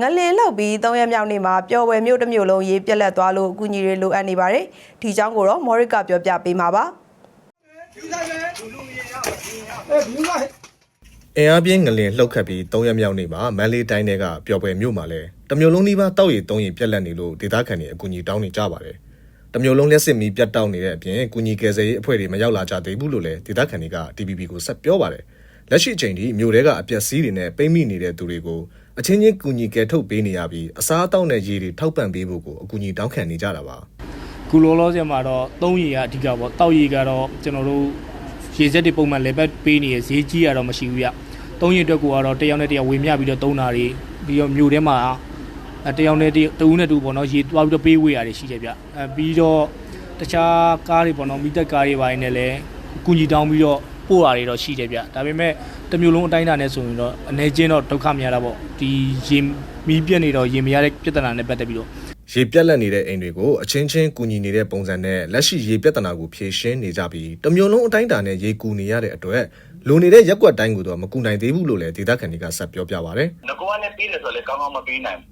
ငလင်လောက်ပြီး၃ရက်မြောက်နေ့မှာပျော်ဝယ်မြို့တစ်မြို့လုံးရေးပြက်လက်သွားလို့အကူအညီတွေလိုအပ်နေပါတယ်ဒီအကြောင်းကိုတော့မော်ရစ်ကပြောပြပေးမှာပါအင်အားပြင်းငလင်လှုပ်ခတ်ပြီး၃ရက်မြောက်နေ့မှာမန်လေးတိုင်းထဲကပျော်ပွဲမြို့မှာလည်းတမျိုးလုံးနီးပါးတောက်ရည်သုံးရည်ပြက်လက်နေလို့ဒေသခံတွေအကူအညီတောင်းနေကြပါတယ်။တမျိုးလုံးလက်စစ်မီပြတ်တောက်နေတဲ့အပြင်ကူညီကယ်ဆယ်ရေးအဖွဲ့တွေမရောက်လာကြသေးဘူးလို့လည်းဒေသခံတွေက TPP ကိုဆက်ပြောပါတယ်။လက်ရှိအချိန်ထိမြို့ထဲကအပျက်စီးတွေနဲ့ပိတ်မိနေတဲ့သူတွေကို အချင်းချင်းကူညီကယ်ထုတ်ပေးနေရပြီးအစားအသောက်နဲ့ရေတွေထောက်ပံ့ပေးဖို့ကိုအကူအညီတောင်းခံနေကြတာပါ။ခုလောလောဆယ်မှာတော့သုံးရီကအဓိကပေါ့တောက်ရီကတော့ကျွန်တော်တို့ရေစက်တွေပုံမှန်လေဘက်ပေးနေရဈေးကြီးရတော့မရှိဘူးဗျသုံးရီအတွက်ကိုကတော့တယောက်နဲ့တယောက်ဝေမျှပြီးတော့သုံးတာတွေပြီးတော့မြို့ထဲမှာအဲတယောက်နဲ့တယောက်တူနဲ့တူပေါ့နော်ရေသွားပြီးတော့ပေးဝေးရတယ်ရှိတယ်ဗျအဲပြီးတော့တခြားကားတွေပေါ့နော်မိသက်ကားတွေပိုင်းနဲ့လည်းအကူကြီးတောင်းပြီးတော့ ပို့ရတယ်တော့ရှိတယ်ဗျဒါပေမဲ့တစ်မျိုးလုံးအတိုင်းအတာနဲ့ဆိုရင်တော့အနေချင်းတော့ဒုက္ခများတာပေါ့ဒီရေမီးပြက်နေတော့ရေမရတဲ့ပြဿနာနဲ့ပတ်သက်ပြီးတော့ရေပြက်လက်နေတဲ့အိမ်တွေကိုအချင်းချင်းကူညီနေတဲ့ပုံစံနဲ့လက်ရှိရေပြဿနာကိုဖြေရှင်းနေကြပြီးတမျိုးလုံးအတိုင်းအတာနဲ့ရေကူနေရတဲ့အတွက်လူနေတဲ့ရက်ကွက်တိုင်းကိုတော့မကူနိုင်သေးဘူးလို့လည်းဒေသခံတွေကဆက်ပြောပြပါဗျ။ငကောကလည်းပြီးတယ်ဆိုတော့လေကောင်းကောင်းမပြီးနိုင်ဘူးဟိုဆိုရည်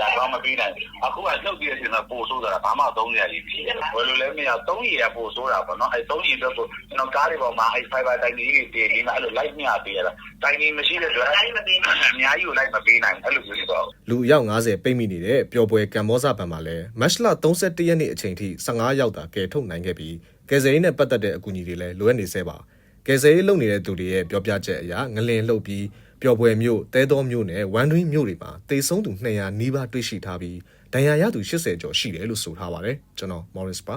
ဒါကောင်းမပြီးနိုင်အခုကလှုပ်ပြီးတဲ့အချိန်မှာပို့ဆိုးတာဘာမှ300ရည်ပြီးတယ်ဘယ်လိုလဲမရ300ရပို့ဆိုးတာပေါ့နော်အဲ300အတွက်ကိုကျွန်တော်ကားတွေပေါ်မှာအဲ fiber တိုင်ကြီးတွေတည်နေမှအဲ့လို light မျှပေးရတာတိုင်ကြီးမရှိတဲ့အတွက်အများကြီးမပေးနိုင်အများကြီးကို light မပေးနိုင်အဲ့လိုမျိုးတော့လူအယောက်90ပိတ်မိနေတဲ့ပျော်ပွဲကမ္ဘောဇဘဏ်မှာလည်းမတ်လ31ရက်နေ့အချိန်ထိ15ရောက်တာကယ်ထုတ်နိုင်ခဲ့ပြီးကယ်ဆယ်ရေးနဲ့ပတ်သက်တဲ့အကူအညီတွေလည်းလိုအပ်နေသေးပါကယ်ဆယ်ရေးလုပ်နေတဲ့သူတွေရဲ့ပြောပြချက်အရငလင်လှုပ်ပြီး ပျော်ပွဲမျိုးတဲတော်မျိုးနဲ့ဝမ်တွင်းမျိုးတွေမှာတေဆုံးသူ200နီးပါးတွေ့ရှိထားပြီးဒဏ်ရာရသူ80ကျော်ရှိတယ်လို့ဆိုထားပါတယ်ကျွန်တော် Morris ပါ